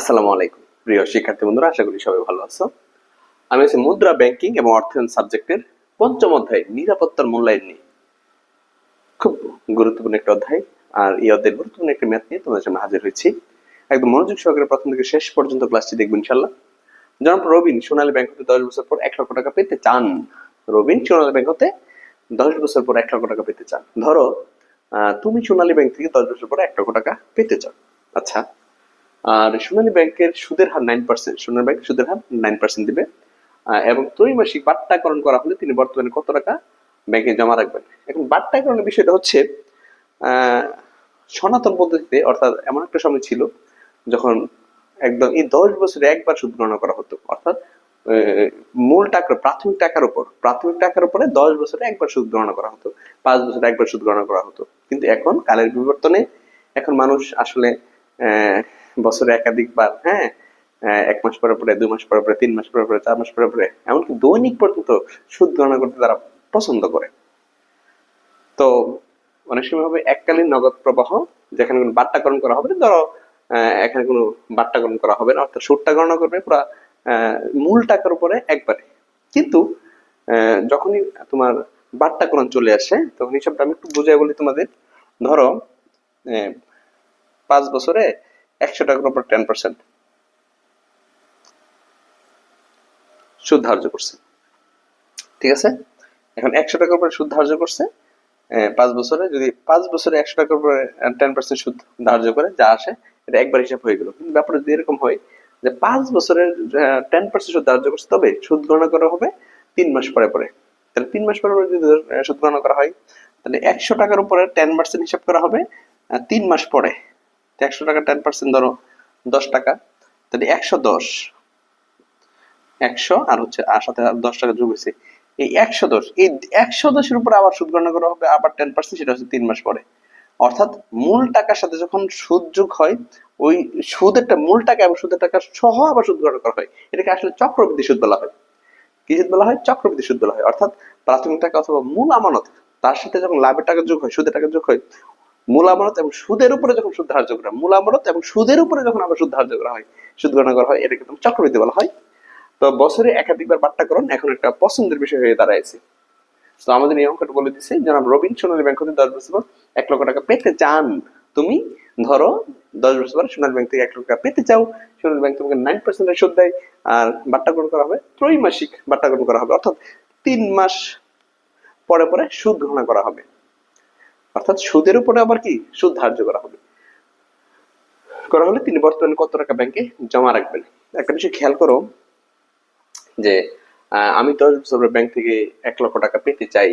আসসালামু আলাইকুম। প্রিয় শিক্ষার্থী বন্ধুরা, আশা করি সবাই ভালো আছো। আমি আছি মুদ্রা ব্যাংকিং এবং অর্থায়ন সাবজেক্টের পঞ্চম অধ্যায়, নিরাপত্তার মূল্যায়ন নিয়ে। খুব গুরুত্বপূর্ণ একটা অধ্যায়, আর এই অধ্যায়ের গুরুত্বপূর্ণ একটা ম্যাথ নিয়ে তোমাদের সামনে হাজির হয়েছি। একদম মনোযোগ সহকারে প্রথম থেকে শেষ পর্যন্ত ক্লাসটি দেখবেন ইনশাল্লাহ জনাব রবিন, সোনালী ব্যাংক হতে দশ বছর পর এক লক্ষ টাকা পেতে চান। রবিন, সোনালী ব্যাংক হতে দশ বছর পর এক লক্ষ টাকা পেতে চান। ধরো তুমি সোনালী ব্যাংক থেকে দশ বছর পর এক লক্ষ টাকা পেতে চাও। আচ্ছা আর সোনালী ব্যাংকের সুদের হার নাইন পার্সেন্ট সোনালী ব্যাংক সুদের হার নাইন পার্সেন্ট দিবে। এবং ত্রৈমাসিক বাট্টাকরণ করা হলে তিনি বর্তমানে কত টাকা ব্যাংকে জমা রাখবেন? এখন বাট্টাকরণের বিষয়টা হচ্ছে সনাতন পদ্ধতিতে, অর্থাৎ এমন একটা সময় ছিল যখন একদম এই দশ বছরে একবার সুদ গণনা করা হতো। অর্থাৎ মূল টাকার, প্রাথমিক টাকার উপর, প্রাথমিক টাকার উপরে দশ বছরে একবার সুদ গণনা করা হতো, পাঁচ বছরে একবার সুদ গণনা করা হতো। কিন্তু এখন কালের বিবর্তনে, এখন মানুষ আসলে বছরে একাধিকবার হ্যাঁ? এক মাস পরে পরে দুই মাস পরে পরে তিন মাস পরে পরে চার মাস পরে পরে এমনকি দৈনিক পর্যন্ত সুদ গণনা করতে তারা পছন্দ করে। তো অনেক সময় হবে এককালীন নগদ প্রবাহ যেখানে কোনো বাট্টাকরণ করা হবে না, ধরো এখানে কোনো বাট্টাকরণ করা হবে না অর্থাৎ সুদটা গণনা করবে পুরো মূল টাকার উপরে একবারে। কিন্তু যখনই তোমার বাট্টাকরণ চলে আসে তখন হিসাবটা আমি একটু বুঝাই বলি তোমাদের। ধরো পাঁচ বছরে একশো টাকার উপর টেন পার্সেন্ট সুদ ধার্য করছে। ঠিক আছে? এখন একশো টাকার উপরে সুদ ধার্য করছে পাঁচ বছরে যদি পাঁচ বছরে একশো টাকার উপরে টেন পার্সেন্ট সুদ ধার্য করে, যা আসে, এটা একবার হিসাব হয়ে গেল। কিন্তু ব্যাপারটা যদি এরকম হয় যে পাঁচ বছরের টেন পার্সেন্ট সুদ ধার্য করছে, তবে সুদ গণনা করা হবে তিন মাস পরে পরে। তাহলে তিন মাস পরে পরে যদি সুদ গণনা করা হয়, তাহলে একশো টাকার উপরে টেন পার্সেন্ট হিসাব করা হবে তিন মাস পরে। একশো টাকা টেন পার্সেন্ট ধরো দশ টাকা, তাহলে একশো দশ। একশো আর হচ্ছে আর সাথে দশ টাকা যোগ হয়েছে। এই একশো দশ, এই একশো দশের উপর আবার সুদ গণনা করা হবে, আবার টেন পার্সেন্ট সেটা হচ্ছে তিন মাস পরে। অর্থাৎ মূল টাকার সাথে যখন সুদ যোগ হয়, ওই সুদেরটা মূল টাকা এবং সুদের টাকা সহ আবার সুদ গণনা করা হয়। এটাকে আসলে চক্রবৃদ্ধি সুদ বলা হয়। কি সুদ বলা হয়? চক্রবৃদ্ধি সুদ বলা হয়। অর্থাৎ প্রাথমিক টাকা অথবা মূল আমানত, তার সাথে যখন লাভের টাকা যোগ হয়, সুদের টাকা যোগ হয় মূল এবং সুদের উপরে যখন সুদ ধার্য করা মূল আমানত এবং সুদের উপরে যখন আবার সুদ ধার্য করা হয়, সুদ গণনা করা হয়, এটাকে চক্রবৃদ্ধি বলা হয়। তো বছরে একাধিকবার বাট্টাকরণ এখন একটা পছন্দের বিষয় হয়ে দাঁড়াইছে। তো আমাদের এই অঙ্কটা বলে দিচ্ছে জনাব রবিন সোনালী ব্যাংক হতে দশ বছর এক লক্ষ টাকা পেতে চান তুমি, ধরো দশ বছর পর সোনালী ব্যাংক থেকে এক লক্ষ টাকা পেতে চাও, সোনালী ব্যাংক তোমাকে নাইন পার্সেন্টের সুদ দেয় আর বাট্টাকরণ করা হবে, ত্রৈমাসিক বাট্টাকরণ করা হবে। অর্থাৎ তিন মাস পরে পরে সুদ গণনা করা হবে। অর্থাৎ সুদের উপরে আবার কি? সুদ ধার্য করা হবে। করা হলে তিনি বর্তমানে কত টাকা ব্যাংকে জমা রাখবেন? একটা বিষয় খেয়াল করো যে আমি দশ বছর ব্যাংক থেকে এক লক্ষ টাকা পেতে চাই।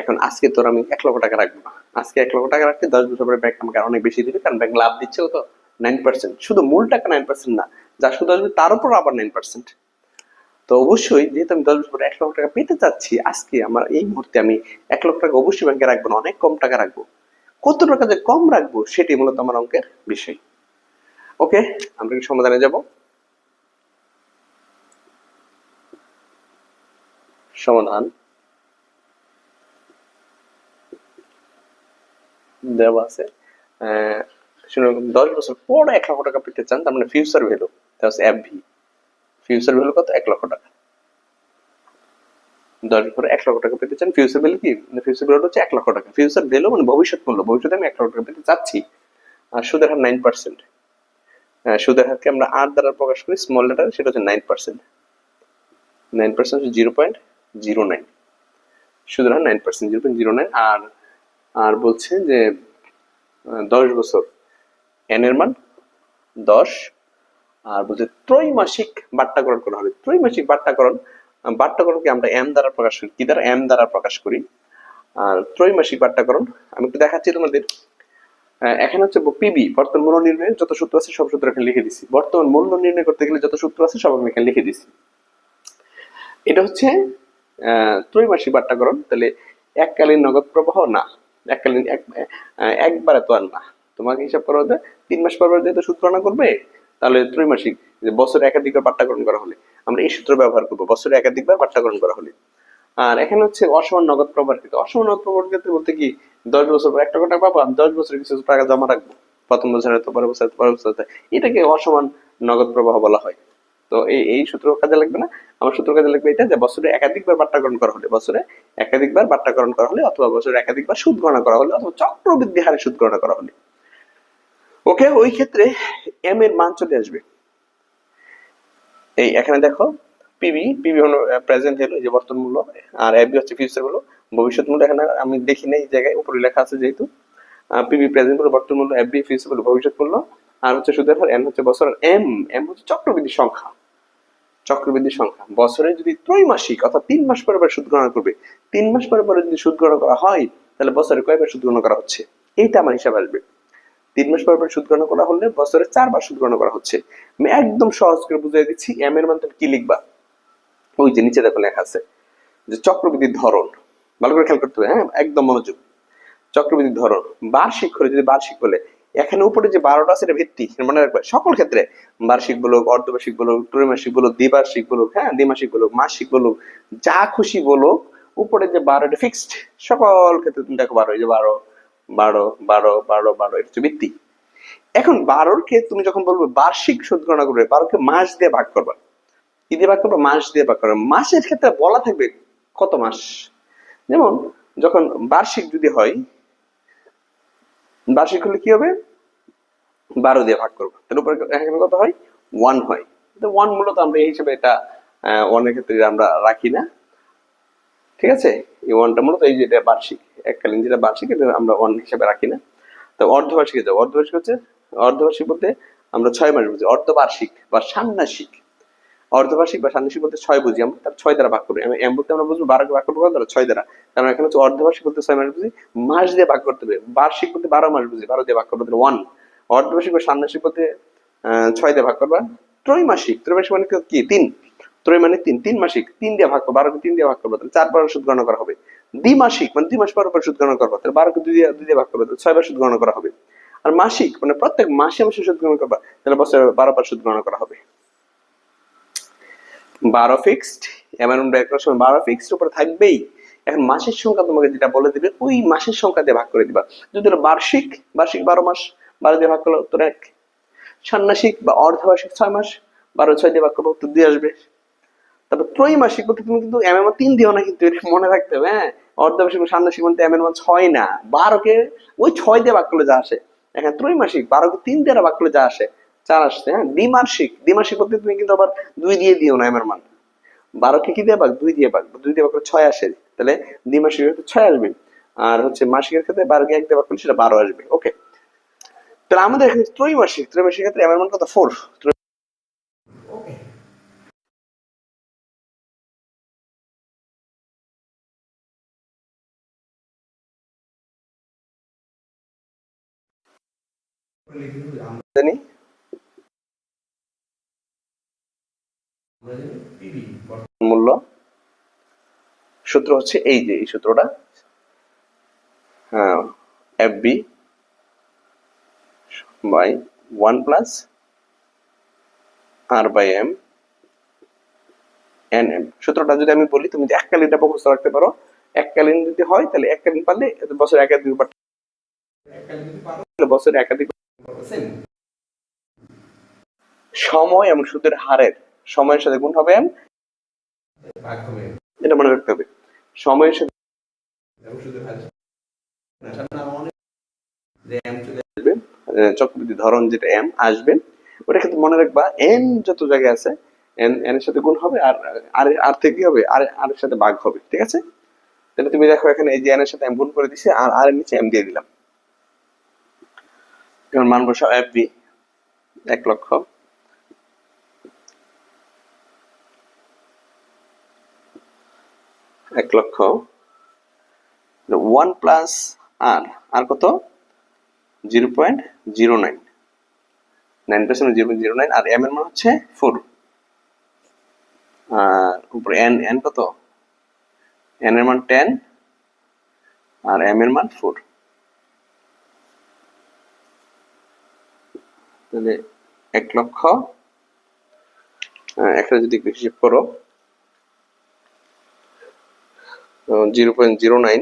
এখন আজকে তোর আমি এক লক্ষ টাকা রাখব না। আজকে এক লক্ষ টাকা রাখতে দশ বছর ব্যাংক আমাকে অনেক বেশি দিবে, কারণ ব্যাংক লাভ দিচ্ছে তো নাইন পার্সেন্ট শুধু মূল টাকা নাইন পার্সেন্ট না, যা শুধু আসবে তার উপর আবার নাইন পার্সেন্ট তো অবশ্যই যেহেতু আমি দশ বছর এক লক্ষ টাকা পেতে চাচ্ছি, আজকে আমার এই মুহূর্তে আমি এক লক্ষ টাকা অবশ্যই ব্যাংকে রাখব না, অনেক কম টাকা রাখব। কত টাকা যে কম রাখব সেটি মূলত আমার অঙ্কের বিষয়। ওকে, আমরা সমাধানে যাব। সমাধান। দেওয়া আছে। দশ বছর পর এক লক্ষ টাকা পেতে চান, তার মানে future value F V future value কত? এক লক্ষ টাকা। দশ বছর এক লক্ষ টাকা পেতে চান ফিউচার ভ্যালু কি? ফিউচার ভ্যালু হচ্ছে এক লক্ষ টাকা। ফিউচার ভ্যালু মানে ভবিষ্যৎ মূল্য ভবিষ্যতে আমি এক লক্ষ টাকা পেতে চাচ্ছি। আর সুদের হার নাইন পার্সেন্ট সুদের হারকে আমরা আর দ্বারা প্রকাশ করি স্মল লেটার সেটা হচ্ছে নাইন পার্সেন্ট নাইন পার্সেন্ট হচ্ছে জিরো পয়েন্ট জিরো নাইন সুদের হার nine percent zero point zero nine আর আর বলছে যে দশ বছর। এন এর মান দশ আর বলছে ত্রৈমাসিক বাট্টাকরণ করা হবে। ত্রৈমাসিক বাট্টাকরণ বাট্টাকরণকে আমরা এম দ্বারা প্রকাশ করি। কি দ্বারা? এম দ্বারা প্রকাশ করি। আর ত্রৈমাসিক বাট্টাকরণ আমি একটু দেখাচ্ছি তোমাদের। এখানে হচ্ছে পিবি বর্তমান মূল্য নির্ণয়ের যত সূত্র আছে সব সূত্র এখানে লিখে দিছি। বর্তমান মূল্য নির্ণয় করতে গেলে যত সূত্র আছে সব আমি এখানে লিখে দিছি। এটা হচ্ছে ত্রৈমাসিক বাট্টাকরণ তাহলে এককালীন নগদ প্রবাহ না। এককালীন একবারে তো আর না। তোমাকে হিসাব করা হতে তিন মাস পর যেহেতু সূত্র আনা করবে তাহলে ত্রৈমাসিক, যে বছরে একাধিকবার পাঠ্যকরণ করা হলে, আমরা এই সূত্র ব্যবহার করব, বছরে একাধিকবার পাঠ্যকরণ করা হলে। আর এখানে হচ্ছে অসমান নগদ প্রবাহের ক্ষেত্রে অসমান নগদ প্রবাহের ক্ষেত্রে বলতে কি, দশ বছর পর একটা টাকা পাবো, আর দশ বছর কিছু টাকা জমা রাখব। প্রথম বছরে তো পরের বছর পরের বছর এটাকে অসমান নগদ প্রবাহ বলা হয়। তো এই এই সূত্র কাজে লাগবে না। আমার সূত্র কাজে লাগবে এটা যে, বছরে একাধিকবার বাট্টাকরণ করা হলে, বছরে একাধিকবার বাট্টাকরণ করা হলে, অথবা বছরে একাধিকবার সুদ গণনা করা হলে, অথবা চক্রবৃদ্ধি হারে সুদ গণনা করা হলে। ওকে, ওই ক্ষেত্রে এম এর মান চলে আসবে। এই, এখানে দেখো পিবি পিবি হলো প্রেজেন্ট হলো যে বর্তমান মূল্য, আর এবি হচ্ছে ফিউচার মূল্য ভবিষ্যৎ মূল্য এখানে আমি দেখি নাই, এই জায়গায় উপরে লেখা আছে যেহেতু। পিবি প্রেজেন্ট মূল্য বর্তমান মূল্য এবি ফিউচার মূল্য ভবিষ্যৎ মূল্য। আর হচ্ছে সুদের হার এন হচ্ছে বছরের এম এম হচ্ছে চক্রবৃদ্ধি সংখ্যা। চক্রবৃদ্ধি সংখ্যা। বছরে যদি ত্রৈমাসিক, অর্থাৎ তিন মাস পরে পরে সুদ গণনা করবে, তিন মাস পরে পরে যদি সুদ গণনা করা হয়, তাহলে বছরে কয়বার সুদ গণনা করা হচ্ছে? এইটা আমার হিসাব আসবে। তিন মাস পর পর সুদ গণনা করা হলে বছরে চারবার সুদ গণনা করা হচ্ছে। আমি একদম সহজ করে বুঝিয়ে দিচ্ছি এম এর মান তুমি কি লিখবা? ওই যে নিচে দেখো লেখা আছে যে চক্রবৃদ্ধির ধরন। ভালো করে খেয়াল করতে হবে হ্যাঁ? একদম মনোযোগ। চক্রবৃদ্ধির ধরন। বার্ষিক হলে, যদি বার্ষিক বলে, এখানে উপরে যে বারোটা আছে, এটা ভিত্তি মনে রাখবে, সকল ক্ষেত্রে। বার্ষিক বলুক, অর্ধবার্ষিক বলুক, ত্রৈমাসিক বলুক, দ্বিবার্ষিক বলুক হ্যাঁ? দ্বিমাসিক বলুক, মাসিক বলুক, যা খুশি বলুক, উপরে যে বারোটা ফিক্সড সকল ক্ষেত্রে তুমি দেখো বারো, এই যে বারো। বারো বারো বারো বারো, এটা হচ্ছে ভিত্তি। এখন বারোর কে তুমি যখন বলবে বার্ষিক সুদ গণনা করবে, বারোকে মাস দিয়ে ভাগ করবা। কি দিয়ে ভাগ করবা? মাস দিয়ে ভাগ করবা। মাসের ক্ষেত্রে বলা থাকবে কত মাস? যেমন যখন বার্ষিক যদি হয়, বার্ষিক হলে কি হবে? বারো দিয়ে ভাগ করব। তার উপরে এখানে কত হয়? ওয়ান হয়। তো ওয়ান মূলত আমরা এই হিসেবে এটা ওয়ানের ক্ষেত্রে আমরা রাখি না। ঠিক আছে? এই ওয়ানটা মূলত এই যেটা বার্ষিক। এককালীন যেটা বার্ষিক, এটা আমরা ওয়ান হিসেবে রাখি না। তো অর্ধবার্ষিক যাব অর্ধবার্ষিক হচ্ছে, অর্ধবার্ষিক বলতে আমরা ছয় মাস বুঝি, অর্ধবার্ষিক বা ষান্মাসিক। অর্ধবার্ষিক বা ষান্মাসিক বলতে ছয় বুঝি, আমরা তার ছয় দ্বারা ভাগ করি। আমি এম বলতে আমরা বুঝব বারোকে ভাগ করব দ্বারা? ছয় দ্বারা। কারণ এখানে হচ্ছে অর্ধবার্ষিক বলতে ছয় মাস বুঝি, মাস দিয়ে ভাগ করতে হবে। বার্ষিক বলতে বারো মাস বুঝি, বারো দিয়ে ভাগ করব ওয়ান অর্ধবার্ষিক বা ষান্মাসিক বলতে ছয় দিয়ে ভাগ করবা ত্রৈমাসিক। ত্রৈমাসিক মানে কি? তিন। ত্রয় মানে তিন তিন মাসিক তিন দিয়ে ভাগ করব বারোকে তিন দিয়ে ভাগ করব, তাহলে চার বার সুদ গণনা করা হবে। দ্বিমাসিক মানে দুই মাস পর পর সুদ গণনা করব তাহলে বারোকে দুই দিয়ে দুই দিয়ে ভাগ করব ছয় বার সুদ গণনা করা হবে। আর মাসিক মানে প্রত্যেক মাসে মাসে সুদ গণনা করবা, তাহলে বছরে বারো বার সুদ গণনা করা হবে। বারো ফিক্সড এমন ব্র্যাকেটের সময় বারো ফিক্সড উপরে থাকবেই। এখন মাসের সংখ্যা তোমাকে যেটা বলে দিবে, ওই মাসের সংখ্যা দিয়ে ভাগ করে দিবা। যদি বার্ষিক বার্ষিক বারো মাস, বারো দিয়ে ভাগ করলে উত্তর এক। ষান্মাসিক বা অর্ধবার্ষিক ছয় মাস, বারো ছয় দিয়ে ভাগ করলে উত্তর দুই আসবে। তারপর ত্রৈমাসিক তুমি কিন্তু এম এম তিন দিও না কিন্তু মনে রাখতে হবে হ্যাঁ? এম ছয় না। বারোকে ওই ছয় দিয়ে যা আসে ত্রৈমাসিক, বারোকে তিন দিয়ে যা আসে, চার আসছে হ্যাঁ দ্বিমাসিক। দ্বিমাসিক তুমি কিন্তু আবার দুই দিয়ে দিও না মান। বারোকে কি দিয়ে দুই দিয়ে দুই দিয়ে ছয় আসে, তাহলে ক্ষেত্রে ছয় আসবে। আর হচ্ছে মাসিকের ক্ষেত্রে বারোকে এক দিয়ে করলে সেটা বারো আসবে। ওকে। তাহলে আমাদের এখানে ত্রৈমাসিক ত্রৈমাসিক ক্ষেত্রে এম মান কত? ফোর মূল্য। সূত্র হচ্ছে এই যে, এই সূত্রটা। হ্যাঁ by one plus R by M N M সূত্রটা যদি আমি বলি, তুমি এককালীনটা মুখস্থ রাখতে পারো। এককালীন যদি হয়, তাহলে এককালীন পারলে, বছর একাধিক বছরে একাধিক সময় এবং সুদের হারের সময়ের সাথে গুণ হবে এটা মনে রাখতে হবে। সময়ের সাথে চক্রবৃদ্ধি ধরন যেটা এম আসবে ওটা কিন্তু মনে রাখবা এন যত জায়গায় আছে এন এন এর সাথে গুণ হবে আর আর আর থেকে কি হবে? আর আর এর সাথে ভাগ হবে ঠিক আছে? তাহলে তুমি দেখো এখানে এই যে এন এর সাথে এম গুণ করে দিছি আর আর এর নিচে এম দিয়ে দিলাম। এখন মান বসাও এফ বি এক লক্ষ। এক লক্ষ। ওয়ান প্লাস আর আর কত? Zero point zero nine. Nine percent zero zero nine, আর এম এর মান হচ্ছে ফোর। আর উপরে এন এন কত? এন এর মান টেন, আর এম এর মান ফোর। তাহলে এক লক্ষ আহ, একটা যদি হিসেব করো জিরো পয়েন্ট জিরো নাইন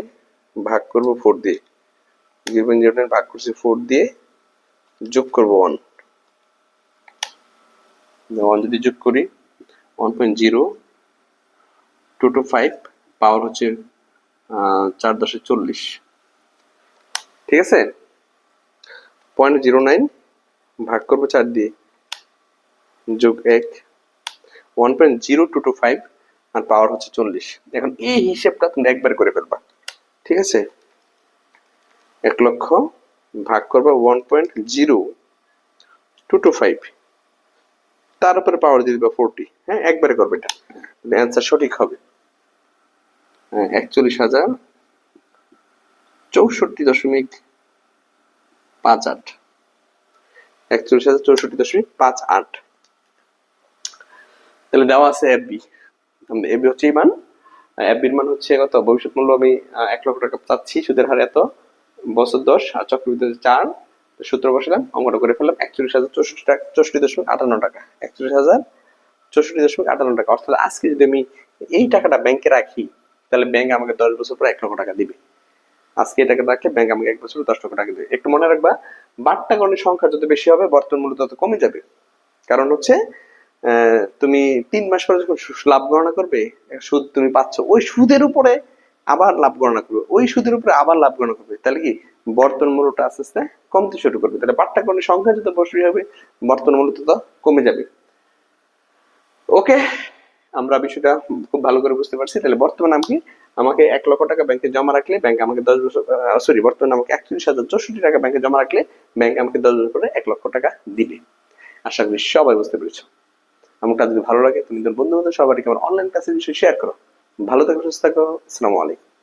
ভাগ করব ফোর দিয়ে। জিরো পয়েন্ট জিরো নাইন ভাগ করছি ফোর দিয়ে যোগ করব ওয়ান ওয়ান যদি যোগ করি one point zero two two five power হচ্ছে চার দশে চল্লিশ। ঠিক আছে? পয়েন্ট জিরো নাইন ভাগ করব চার দিয়ে। যোগ এক one point zero two two five আর পাওয়ার হচ্ছে চল্লিশ। এখন এই হিসেবটা তুমি একবার করে ফেলবা। ঠিক আছে? এক লক্ষ ভাগ করবা one point zero two two five তার উপরে পাওয়ার দিয়ে দিবা ফোরটি হ্যাঁ একবারে করবে এটা। অ্যান্সার সঠিক হবে। হ্যাঁ একচল্লিশ হাজার চৌষট্টি দশমিক পাঁচ আট। একচল্লিশ হাজার চৌষট্টি দশমিক পাঁচ আট। তাহলে দেওয়া আছে এফবি হচ্ছে মান। মান হচ্ছে কত? ভবিষ্যৎ মূল্য আমি এক লক্ষ টাকা চাচ্ছি, সুদের হার এত, বছর দশ, আর চক্রবৃদ্ধি চার সূত্র বসালাম, অঙ্কটা করে ফেললাম, একচল্লিশ হাজার চৌষট্টি টাকা, চৌষট্টি দশমিক আটান্ন টাকা, একচল্লিশ হাজার চৌষট্টি দশমিক আটান্ন টাকা। অর্থাৎ আজকে যদি আমি এই টাকাটা ব্যাংকে রাখি, তাহলে ব্যাংক আমাকে দশ বছর পরে এক লক্ষ টাকা দিবে। আজকে এই টাকাটা রাখলে ব্যাংক আমাকে এক বছর দশ লক্ষ টাকা দেবে। একটু মনে রাখবা বাট্টা গণের সংখ্যা যত বেশি হবে, বর্তমান মূল্য তত কমে যাবে। কারণ হচ্ছে তুমি তিন মাস পরে যখন লাভ গণনা করবে, সুদ তুমি পাচ্ছ, ওই সুদের উপরে আবার লাভ গণনা করবে। ওই সুদের উপরে আবার লাভ গণনা করবে। তাহলে কি? বর্তমান মূল্যটা আস্তে আস্তে কমতে শুরু করবে। তাহলে পাট্টাকরণের সংখ্যা যত বেশি হবে, বর্তমান মূল্য তত কমে যাবে। ওকে, আমরা বিষয়টা খুব ভালো করে বুঝতে পারছি। তাহলে বর্তমানে আমি আমাকে এক লক্ষ টাকা ব্যাংকে জমা রাখলে ব্যাংক আমাকে দশ বছর সরি বর্তমানে আমাকে একচল্লিশ হাজার চৌষট্টি টাকা ব্যাংকে জমা রাখলে ব্যাংক আমাকে দশ বছর পরে এক লক্ষ টাকা দিবে। আশা করি সবাই বুঝতে পেরেছ। কাজ যদি ভালো লাগে, তুমি তোমার বন্ধু বান্ধব সবাইকে আমার অনলাইন ক্লাসের বিষয়ে শেয়ার করো। ভালো থাকো, সুস্থ থাকো। আসসালামু আলাইকুম।